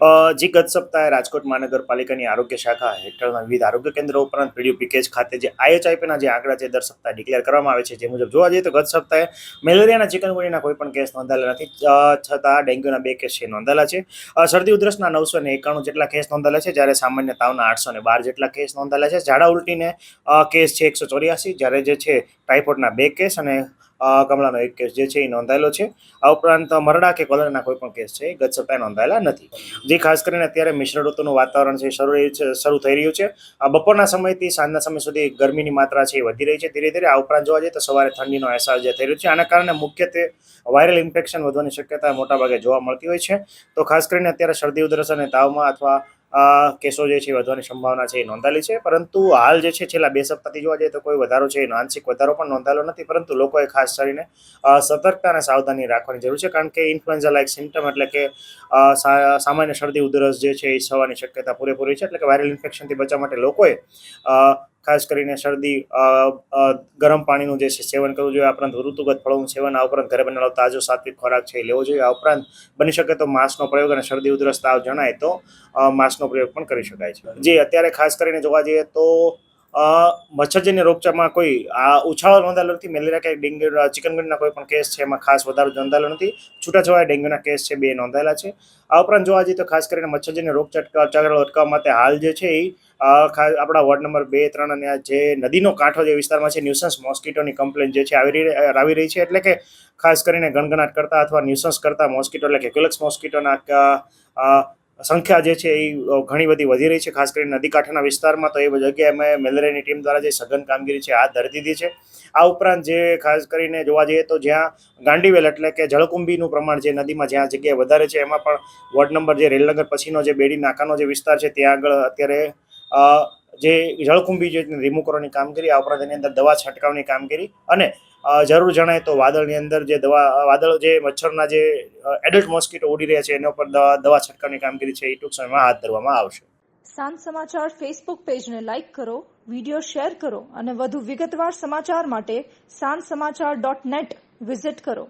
જે ગત સપ્તાહે રાજકોટ મહાનગરપાલિકાની આરોગ્ય શાખા હેઠળના વિવિધ આરોગ્ય કેન્દ્રો ઉપરાંત પીડીયુ પેકેજ ખાતે જે આઈએચઆઈપીના જે આંકડા છે દર સપ્તાહે ડિક્લેર કરવામાં આવે છે. જે મુજબ જોવા જઈએ તો ગત સપ્તાહે મેલેરિયાના ચિકનગુનીના કોઈ પણ કેસ નોંધાયેલા નથી. છતાં ડેન્ગ્યુના બે કેસ છે નોંધાયેલા છે. શરદી ઉધરસના નવસો ને એકાણું જેટલા કેસ નોંધાયેલા છે. જ્યારે સામાન્ય તાવના આઠસો ને બાર જેટલા કેસ નોંધાયેલા છે. ઝાડા ઉલટીને કેસ છે એકસો ચોર્યાસી. જ્યારે જે છે ટાઇફોઇડના બે કેસ અને કમળાનો એક કેસ જે છે એ નોંધાયેલો છે. આ ઉપરાંત મરડા કે કોલરના કોઈ પણ કેસ છે ગત સપ્તાહે નોંધાયેલા નથી. જે ખાસ કરીને અત્યારે મિશ્ર ઋતુનું વાતાવરણ છે શરૂ શરૂ થઈ રહ્યું છે. આ બપોરના સમયથી સાંજના સમય સુધી ગરમીની માત્રા છે એ વધી રહી છે. ધીરે ધીરે આ ઉપરાંત જોવા જઈએ તો સવારે ઠંડીનો અહેસાસ જે થઈ રહ્યો છે, આના કારણે મુખ્યત્વે વાયરલ ઇન્ફેક્શન વધવાની શક્યતા મોટાભાગે જોવા મળતી હોય છે. તો ખાસ કરીને અત્યારે શરદી ઉધરસ અને તાવમાં અથવા કેસો જે છે વધવાની સંભાવના છે એ નોંધાયેલી છે. પરંતુ હાલ જે છે છેલ્લા બે સપ્તાહથી જોવા જઈએ તો કોઈ વધારો છે એનો આંશિક વધારો પણ નોંધાયેલો નથી. પરંતુ લોકોએ ખાસ કરીને સતર્કતા અને સાવધાની રાખવાની જરૂર છે. કારણ કે ઇન્ફ્લુએન્ઝા લાઇક સિમ્ટમ એટલે કે સામાન્ય શરદી ઉધરસ જે છે એ થવાની શક્યતા પૂરેપૂરી છે. એટલે કે વાયરલ ઇન્ફેક્શનથી બચવા માટે લોકોએ ખાસ કરીને શરદી ગરમ પાણીનું જે છે સેવન કરવું જોઈએ, આ ઉપરાંત ઋતુગત ફળોનું સેવન, આ ઉપરાંત ઘરે બનાવેલો તાજો સાત્વિક ખોરાક છે લેવો જોઈએ. આ ઉપરાંત બની શકે તો માંસનો પ્રયોગ અને શરદી ઉધરસ તાવ જણાય તો માંસનો પ્રયોગ પણ કરી શકાય છે. જે અત્યારે ખાસ કરીને જોવા જઈએ તો મચ્છરજન્ય રોગચામાં કોઈ, આ ઉછાળો નોંધાયેલો નથી. મેલેરિયા કે ડેન્ગ્યુ ચિકનગુનના કોઈ પણ કેસ છે, એમાં ખાસ વધારો નોંધાયેલો નથી. છૂટાછવાયા ડેન્ગ્યુના કેસ છે, બે નોંધાયેલા છે. આ ઉપરાંત જોવા જઈએ તો ખાસ કરીને મચ્છરજન્ય રોગચાળો અટકાવવા માટે હાલ જે છે એ આપણા વોર્ડ નંબર બે, ત્રણ અને આ જે નદીનો કાંઠો જે વિસ્તારમાં છે, ન્યુસન્સ મોસ્કીટોની કમ્પ્લેન જે છે, આવી આવી રહી છે. એટલે કે ખાસ કરીને ગણગણાટ કરતા અથવા ન્યુસન્સ કરતા મોસ્કીટો, એટલે કે ક્યુલેક્સ મોસ્કીટોના સંખ્યા જે છે એ ઘણી બધી વધી રહી છે. ખાસ કરીને નદી કાંઠાના વિસ્તારમાં તો એ જગ્યાએ અમે મેલેરિયાની ટીમ દ્વારા જે સઘન કામગીરી છે, હાથ ધરી દીધી છે. આ ઉપરાંત જે ખાસ કરીને જોવા જઈએ તો જ્યાં ગાંડીવેલ એટલે કે જળકુંભીનું પ્રમાણ જે નદીમાં જ્યાં જગ્યાએ વધારે છે, એમાં પણ વોર્ડ નંબર જે રેલનગર પછીનો જે બેડી નાકાનો જે વિસ્તાર છે, ત્યાં આગળ અત્યારે જે જળકુંભી જે રિમૂવ કરવાની કામગીરી આ ઉપરાંત એની અંદર દવા છંટકાવની કામગીરી અને જરૂર જણાય તો વાદળની અંદર જે દવા વાદળ જે મચ્છરના જે એડલ્ટ મોસ્કીટો ઉડી રહ્યા છે, એના ઉપર દવા છંટકાવની કામગીરી છે, એ ટૂંક સમયમાં હાથ ધરવામાં આવશે. સાંજ સમાચાર ફેસબુક પેજને લાઇક કરો વિડિયો શેર કરો અને વધુ વિગતવાર સમાચાર માટે સાંજ સમાચાર ડોટ નેટ વિઝિટ કરો.